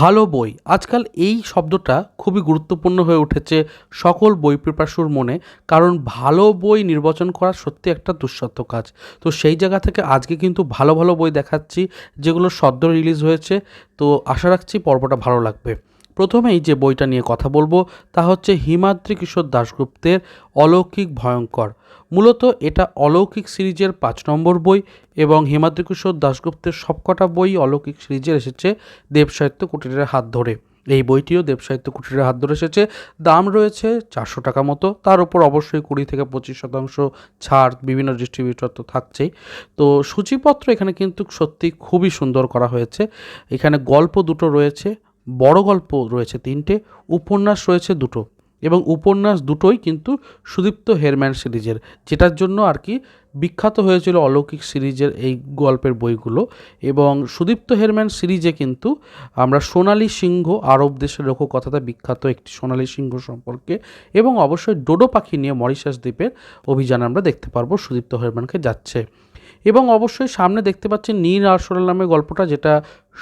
ভালো বই। আজকাল এই শব্দটা খুবই গুরুত্বপূর্ণ হয়ে উঠেছে সকল বই পিপাসুর মনে, কারণ ভালো বই নির্বাচন করা সত্যি একটা দুঃসাধ্য কাজ। তো সেই জায়গা থেকে আজকে কিন্তু ভালো ভালো বই দেখাচ্ছি, যেগুলো সদ্য রিলিজ হয়েছে। তো আশা রাখছি পর্বটা ভালো লাগবে। প্রথমেই যে বইটা নিয়ে কথা বলব তা হচ্ছে হিমাদ্রি কিশোর দাশগুপ্তের অলৌকিক ভয়ঙ্কর। মূলত এটা অলৌকিক সিরিজের পাঁচ নম্বর বই এবং হিমাদ্রি কিশোর দাশগুপ্তের সবকটা বই অলৌকিক সিরিজের এসেছে দেবসাহিত্য কুটিরের হাত ধরে। এই বইটিও দেবসাহিত্য কুটিরের হাত ধরে এসেছে। দাম রয়েছে চারশো টাকা মতো। তার উপর অবশ্যই কুড়ি থেকে পঁচিশ শতাংশ ছাড় বিভিন্ন ডিস্ট্রিবিউটর তো থাকছেই। তো সূচিপত্র এখানে কিন্তু সত্যি খুবই সুন্দর করা হয়েছে। এখানে গল্প দুটো রয়েছে। বড় গল্প রয়েছে তিনটে, উপন্যাস রয়েছে দুটো এবং উপন্যাস দুটোই কিন্তু সুদীপ্ত হেরম্যান সিরিজের, যেটার জন্য আর কি বিখ্যাত হয়েছিল অলৌকিক সিরিজের এই গল্পের বইগুলো এবং সুদীপ্ত হেরম্যান সিরিজে কিন্তু আমরা সোনালী সিংহ আরব দেশের লোককথাতে বিখ্যাত একটি সোনালী সিংহ সম্পর্কে এবং অবশ্যই ডোডো পাখি নিয়ে মরিশাস দ্বীপের অভিযান আমরা দেখতে পারব, সুদীপ্ত হেরম্যানকে যাচ্ছে। এবং অবশ্যই সামনে দেখতে পাচ্ছেন নীল আরশোলাল নামের গল্পটা, যেটা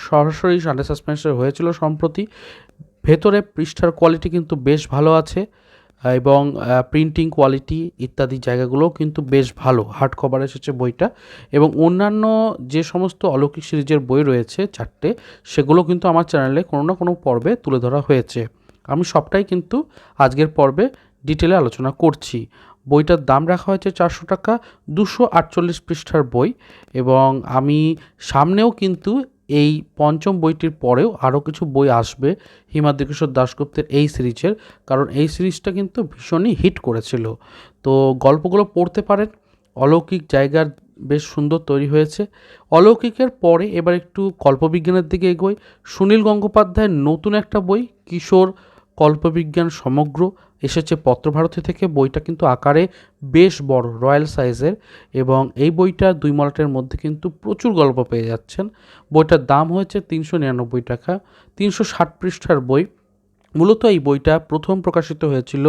সরাসরি সানডে সাসপেন্সে হয়েছিল সম্প্রতি। ভেতরে পৃষ্ঠার কোয়ালিটি কিন্তু বেশ ভালো আছে এবং প্রিন্টিং কোয়ালিটি ইত্যাদি জায়গাগুলোও কিন্তু বেশ ভালো হার্ড কভার এসেছে বইটা। এবং অন্যান্য যে সমস্ত অলৌকিক সিরিজের বই রয়েছে চারটে, সেগুলো কিন্তু আমার চ্যানেলে কোনো না কোনো পর্বে তুলে ধরা হয়েছে। আমি সবটাই কিন্তু আজকের পর্বে ডিটেলে আলোচনা করছি। বইটার দাম রাখা হয়েছে চারশো টাকা, দুশো আটচল্লিশ পৃষ্ঠার বই এবং আমি সামনেও কিন্তু এই পঞ্চম বইটির পরেও আরও কিছু বই আসবে হিমাদ্রি কিশোর দাশগুপ্তের এই সিরিজের, কারণ এই সিরিজটা কিন্তু ভীষণই হিট করেছিল। তো গল্পগুলো পড়তে পারেন, অলৌকিক জায়গার বেশ সুন্দর তৈরি হয়েছে। অলৌকিকের পরে এবার একটু কল্পবিজ্ঞানের দিকে এগোই। সুনীল গঙ্গোপাধ্যায়ের নতুন একটা বই, কিশোর কল্পবিজ্ঞান সমগ্র এসেছে পত্রভারতী থেকে। বইটা কিন্তু আকারে বেশ বড়, রয়্যাল সাইজের এবং এই বইটা দুই মলাটের মধ্যে কিন্তু প্রচুর গল্প পেয়ে যাচ্ছেন। বইটার দাম হয়েছে তিনশো নিরানব্বই টাকা, তিনশো ষাট পৃষ্ঠার বই। মূলত এই বইটা প্রথম প্রকাশিত হয়েছিল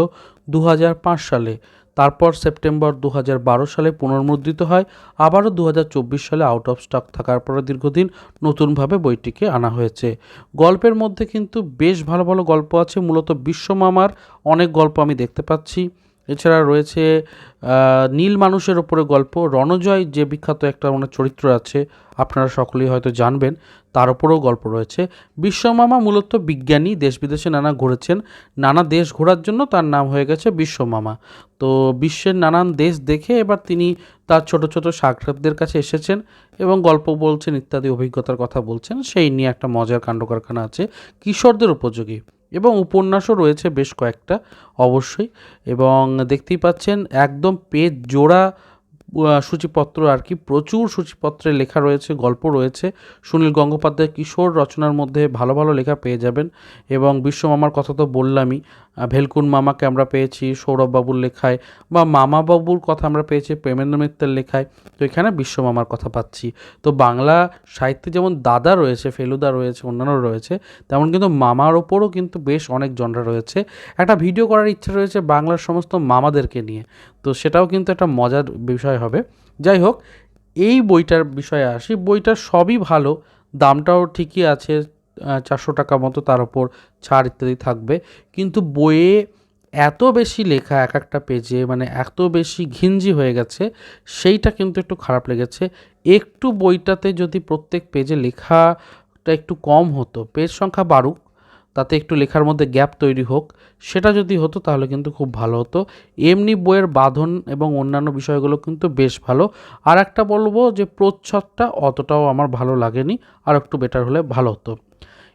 দু হাজার পাঁচ সালে। তারপর সেপ্টেম্বর দু হাজার বারো সালে পুনর্মুদ্রিত হয়। আবারও দু হাজার চব্বিশ সালে আউট অফ স্টক থাকার পরে দীর্ঘদিন নতুনভাবে বইটিকে আনা হয়েছে। গল্পের মধ্যে কিন্তু বেশ ভালো ভালো গল্প আছে। মূলত বিশ্বমামার অনেক গল্প আমি দেখতে পাচ্ছি। এছাড়া রয়েছে নীল মানুষের ওপরে গল্প। রণজয় যে বিখ্যাত একটা মানে চরিত্র আছে, আপনারা সকলেই হয়তো জানবেন, তার ওপরেও গল্প রয়েছে। বিশ্বমামা মূলত বিজ্ঞানী, দেশ বিদেশে নানা ঘুরেছেন। নানা দেশ ঘোরার জন্য তার নাম হয়ে গেছে বিশ্বমামা। তো বিশ্বের নানান দেশ দেখে এবার তিনি তার ছোট ছোট সাক্ষাৎদের কাছে এসেছেন এবং গল্প বলছেন, ইত্যাদি অভিজ্ঞতার কথা বলছেন। সেই নিয়ে একটা মজার কাণ্ড কারখানা আছে, কিশোরদের উপযোগী। এবং উপন্যাসও রয়েছে বেশ কয়েকটা, অবশ্যই। এবং দেখতেই পাচ্ছেন, একদম পেজ জোড়া সূচিপত্র আর কি, প্রচুর সূচিপত্রে লেখা রয়েছে, গল্প রয়েছে। সুনীল গঙ্গোপাধ্যায় কিশোর রচনার মধ্যে ভালো ভালো লেখা পেয়ে যাবেন। এবং বিশ্বমামার কথা তো বললামই ভেলকুন মামাকে আমরা পেয়েছি, সৌরভবাবুর লেখায়, বা মামাবাবুর কথা আমরা পেয়েছি, প্রেমেন্দ্র মিত্রের লেখায়। তো এখানে বিশ্বমামার কথা পাচ্ছি। তো বাংলা সাহিত্যে যেমন দাদা রয়েছে, ফেলুদা রয়েছে, অন্যান্য রয়েছে, তেমন কিন্তু মামার ওপরও কিন্তু বেশ অনেক জনরা রয়েছে। একটা ভিডিও করার ইচ্ছা রয়েছে বাংলার সমস্ত মামাদেরকে নিয়ে। তো সেটাও কিন্তু একটা মজার বিষয় হবে। যাই হোক, এই বইটার বিষয়ে আসি। বইটার সবই ভালো, দামটাও ঠিকই আছে চারশো টাকা মতো তার ওপর ছাড় ইত্যাদি থাকবে। কিন্তু বইয়ে এত বেশি লেখা এক একটা পেজে মানে এত বেশি ঘিঞ্জি হয়ে গেছে, সেইটা কিন্তু একটু খারাপ লেগেছে। একটু বইটাতে যদি প্রত্যেক পেজে লেখাটা একটু কম হতো, পেজ সংখ্যা বাড়ুক, তাতে একটু লেখার মধ্যে গ্যাপ তৈরি হোক, সেটা যদি হতো তাহলে কিন্তু খুব ভালো হতো। এমনি বইয়ের বাঁধন এবং অন্যান্য বিষয়গুলো কিন্তু বেশ ভালো। আর একটা বলব যে প্রচ্ছদটা অতটাও আমার ভালো লাগেনি, আর একটু বেটার হলে ভালো হতো।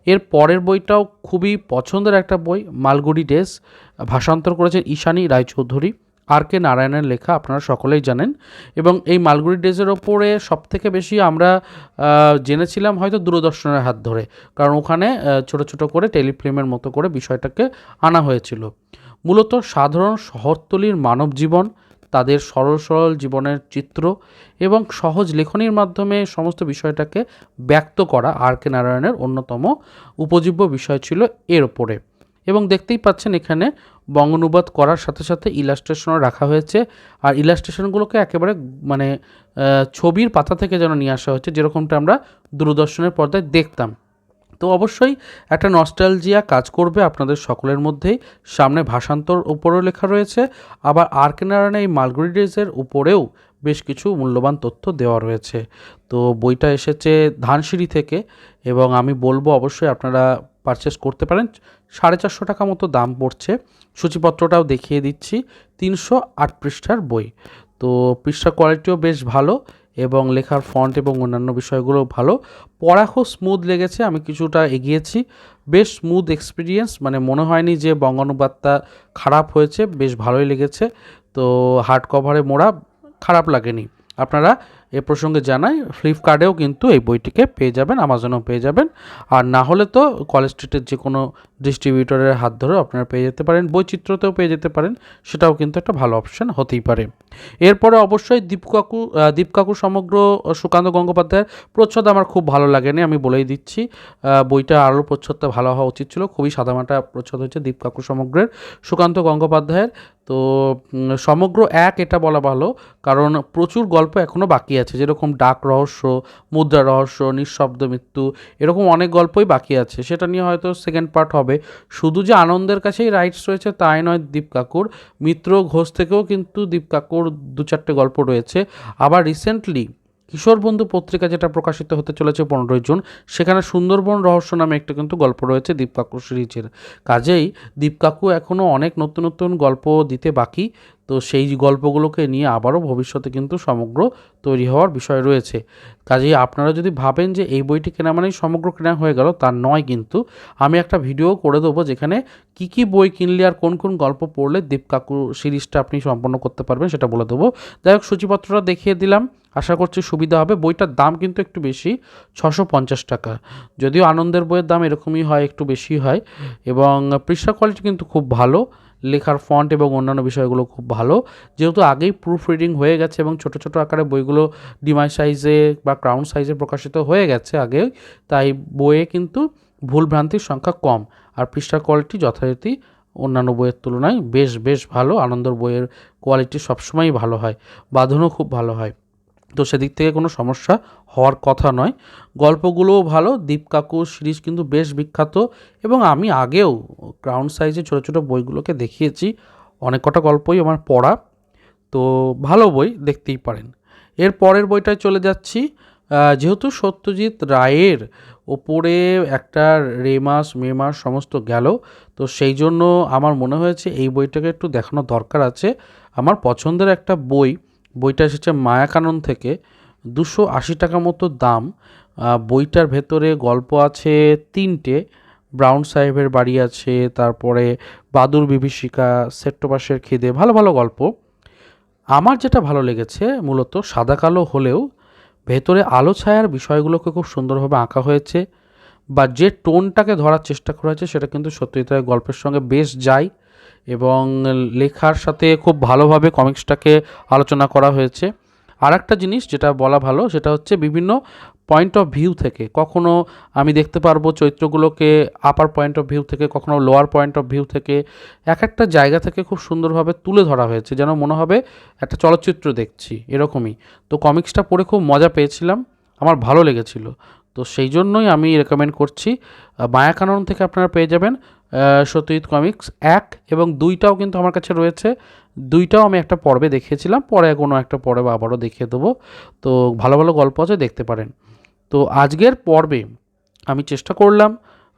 এর পরের বইটাও খুবই পছন্দের একটা বই, মালগুড়ি ডেস, ভাষান্তর করেছেন ঈশানী রায়চৌধুরী, আর কে নারায়ণের লেখা আপনারা সকলেই জানেন। এবং এই মালগুড়ি ডেজের ওপরে সবথেকে বেশি আমরা জেনেছিলাম হয়তো দূরদর্শনের হাত ধরে, কারণ ওখানে ছোট ছোট করে টেলিফিল্মের মতো করে বিষয়টাকে আনা হয়েছিল। মূলত সাধারণ শহরতলির মানব জীবন তাদের সরল সরল জীবনের চিত্র এবং সহজ লেখনীর মাধ্যমে সমস্ত বিষয়টাকে ব্যক্ত করা আর কে নারায়ণের অন্যতম উপজীব্য বিষয় ছিল এর ওপরে। এবং দেখতেই পাচ্ছেন এখানে বঙ্গানুবাদ করার সাথে সাথে ইলাস্ট্রেশনও রাখা হয়েছে আর ইলাস্ট্রেশনগুলোকে একেবারে মানে ছবির পাতা থেকে যেন নিয়ে আসা হয়েছে, যেরকমটা আমরা দূরদর্শনের পর্দায় দেখতাম। তো অবশ্যই একটা নস্টালজিয়া কাজ করবে আপনাদের সকলের মধ্যেই। সামনে ভাষান্তর উপরেও লেখা রয়েছে। আবার আর কে এই মালগুড়ি ডেজের উপরেও বেশ কিছু মূল্যবান তথ্য দেওয়া রয়েছে। তো বইটা এসেছে ধানসিঁড়ি থেকে এবং আমি বলব অবশ্যই আপনারা পারচেস করতে পারেন। সাড়ে চারশো টাকা মতো দাম পড়ছে। সূচিপত্রটাও দেখিয়ে দিচ্ছি। তিনশো আট পৃষ্ঠার বই। তো পৃষ্ঠা কোয়ালিটিও বেশ ভালো। এবং লেখার ফন্ট এবং অন্যান্য বিষয়গুলো ভালো। পড়া খুব স্মুথ লেগেছে, আমি কিছুটা এগিয়েছি। বেশ স্মুথ এক্সপিরিয়েন্স মানে মনে হয়নি যে বঙ্গানুবাদটা খারাপ হয়েছে, বেশ ভালোই লেগেছে। তো হার্ড কভারে মোড়া, খারাপ লাগেনি। আপনারা এ প্রসঙ্গে জানাই ফ্লিপকার্টেও কিন্তু এই বইটিকে পেয়ে যাবেন আমাজনেও পেয়ে যাবেন। আর না হলে তো কলেজ স্ট্রিটের যে কোনো ডিস্ট্রিবিউটরের হাত ধরেও আপনারা পেয়ে যেতে পারেন, বৈচিত্র্যতেও পেয়ে যেতে পারেন, সেটাও কিন্তু একটা ভালো অপশন হতেই পারে। এরপরে অবশ্যই দীপকাকু দীপকাকু সমগ্র সুকান্ত গঙ্গোপাধ্যায়ের প্রচ্ছদ আমার খুব ভালো লাগেনি, আমি বলেই দিচ্ছি। বইটা আরও প্রচ্ছদটা ভালো হওয়া উচিত ছিল, খুবই সাদামাটা প্রচ্ছদ হচ্ছে দীপকাকু সমগ্রের সুকান্ত গঙ্গোপাধ্যায়ের। তো সমগ্র এক এটা বলা ভালো, কারণ প্রচুর গল্প এখনও বাকি আছে, যেরকম ডাক রহস্য, মুদ্রা রহস্য, নিঃশব্দ মৃত্যু, এরকম অনেক গল্পই বাকি আছে। সেটা নিয়ে হয়তো সেকেন্ড পার্ট হবে। শুধু যে আনন্দের কাছেই রাইটস রয়েছে তাই নয় দীপ কাকুর। মিত্র ঘোষ থেকেও কিন্তু দীপ কাকুর দু চারটে গল্প রয়েছে। আবার রিসেন্টলি কিশোর বন্ধু পত্রিকা যেটা প্রকাশিত হতে চলেছে পনেরোই জুন, সেখানে সুন্দরবন রহস্য নামে একটা কিন্তু গল্প রয়েছে দীপকাকু সিরিজের। কাজেই দীপকাকু এখনও অনেক নতুন নতুন গল্প দিতে বাকি। তো সেই গল্পগুলোকে নিয়ে আবারও ভবিষ্যতে কিন্তু সমগ্র তৈরি হওয়ার বিষয় রয়েছে। কাজেই আপনারা যদি ভাবেন যে এই বইটি কেনা মানেই সমগ্র কেনা হয়ে গেল, তা নয় কিন্তু। আমি একটা ভিডিও করে দেবো যেখানে কি কি বই কিনলে আর কোন কোন গল্প পড়লে দীপ কাকু সিরিজটা আপনি সম্পন্ন করতে পারবেন সেটা বলে দেবো। যাই হোক, সূচিপত্রটা দেখিয়ে দিলাম। আশা করছি সুবিধা হবে। বইটার দাম কিন্তু একটু বেশি, ছশো পঞ্চাশ টাকা। যদিও আনন্দের বইয়ের দাম এরকমই হয়, একটু বেশি হয়। এবং পৃষ্ঠা কোয়ালিটি কিন্তু খুব ভালো। লেখার ফন্ট এবং অন্যান্য বিষয়গুলো খুব ভালো। যেহেতু আগেই প্রুফ রিডিং হয়ে গেছে এবং ছোট ছোট আকারে বইগুলো ডিমাই সাইজে বা ক্রাউন সাইজে প্রকাশিত হয়ে গেছে আগে তাই বইয়ে কিন্তু ভুল ভ্রান্তির সংখ্যা কম। আর পৃষ্ঠার কোয়ালিটি যথারীতি অন্যান্য বইয়ের তুলনায় বেশ বেশ ভালো। আনন্দর বইয়ের কোয়ালিটি সবসময়ই ভালো হয়। বাঁধনও খুব ভালো হয়। তো সেদিক থেকে কোনো সমস্যা হওয়ার কথা নয়। গল্পগুলোও ভালো, দীপ কাকুর সিরিজ কিন্তু বেশ বিখ্যাত এবং আমি আগেও ক্রাউন সাইজে ছোটো ছোটো বইগুলোকে দেখিয়েছি। অনেক কটা গল্পই আমার পড়া, তো ভালো বই দেখতেই পারেন। এর পরের বইটায় চলে যাচ্ছি যেহেতু সত্যজিৎ রায়ের ওপরে একটা রেমাস, মেমাস সমস্ত গেল, তো সেই জন্য আমার মনে হয়েছে এই বইটাকে একটু দেখানো দরকার আছে। আমার পছন্দের একটা বই বইটা এসেছে মায়াকানন থেকে। দুশো আশি টাকা মতো দাম। বইটার ভেতরে গল্প আছে তিনটে। ব্রাউন সাহেবের বাড়ি আছে, তারপরে বাদুর বিভীষিকা সেট্টোপাসের খিদে, ভালো ভালো গল্প। আমার যেটা ভালো লেগেছে মূলত সাদা কালো হলেও ভেতরে আলো ছায়ার বিষয়গুলোকে খুব সুন্দরভাবে আঁকা হয়েছে বা যে টোনটাকে ধরার চেষ্টা করা হয়েছে সেটা কিন্তু রায়ের গল্পের সঙ্গে বেশ যায়। এবং লেখার সাথে খুব ভালোভাবে কমিক্সটাকে আলোচনা করা হয়েছে। আর একটা জিনিস যেটা বলা ভালো, সেটা হচ্ছে বিভিন্ন পয়েন্ট অফ ভিউ থেকে। কখনো আমি দেখতে পারব চরিত্রগুলোকে আপার পয়েন্ট অফ ভিউ থেকে, কখনো লোয়ার পয়েন্ট অফ ভিউ থেকে। এক একটা জায়গা থেকে খুব সুন্দরভাবে তুলে ধরা হয়েছে, যেন মনে হবে একটা চলচ্চিত্র দেখছি, এরকমই। তো কমিক্সটা পড়ে খুব মজা পেয়েছিলাম, আমার ভালো লেগেছিল। তো সেই জন্যই আমি রেকমেন্ড করছি। মায়াকানন থেকে আপনারা পেয়ে যাবেন। সত্যজিৎ কমিক্স এক এবং দুইটাও কিন্তু আমার কাছে রয়েছে। দুইটাও আমি একটা পর্বে দেখিয়েছিলাম, পরে কোনো একটা পর্বে আবারও দেখিয়ে দেবো। তো ভালো ভালো গল্প আছে, দেখতে পারেন। তো আজকের পর্বে আমি চেষ্টা করলাম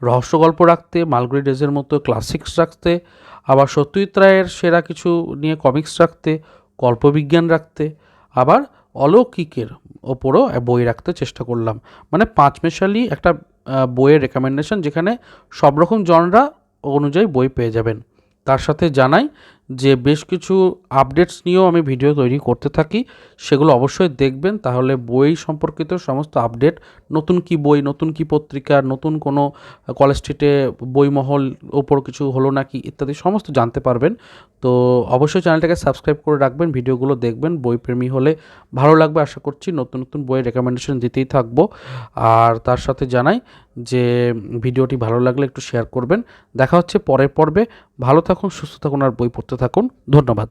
রহস্য গল্প রাখতে মালগুড়ি ডেজের মতো ক্লাসিক্স রাখতে, আবার সত্যজিৎ রায়ের সেরা কিছু নিয়ে কমিক্স রাখতে কল্পবিজ্ঞান রাখতে, আবার অলৌকিকের ওপরও বই রাখতে চেষ্টা করলাম। মানে পাঁচমেশালি একটা বইয়ের রেকমেন্ডেশন যেখানে সব রকম জনরা অনুযায়ী বই পেয়ে যাবেন। তার সাথে জানাই যে বেশ কিছু আপডেটস নিয়েও আমি ভিডিও তৈরি করতে থাকি, সেগুলো অবশ্যই দেখবেন। তাহলে বই সম্পর্কিত সমস্ত আপডেট নতুন কি বই, নতুন কি পত্রিকা, নতুন কোনো কলেজ স্ট্রিটে বইমহল ওপর কিছু হলো নাকি ইত্যাদি সমস্ত জানতে পারবেন। তো অবশ্যই চ্যানেলটাকে সাবস্ক্রাইব করে রাখবেন, ভিডিওগুলো দেখবেন। বইপ্রেমী হলে ভালো লাগবে, আশা করছি নতুন নতুন বইয়ের রেকমেন্ডেশন দিতেই থাকব। আর তার সাথে জানাই যে ভিডিওটি ভালো লাগলে একটু শেয়ার করবেন। দেখা হচ্ছে পরের পর্বে। ভালো থাকুন, সুস্থ থাকুন, আর বই পড়তে থাকুন ধন্যবাদ।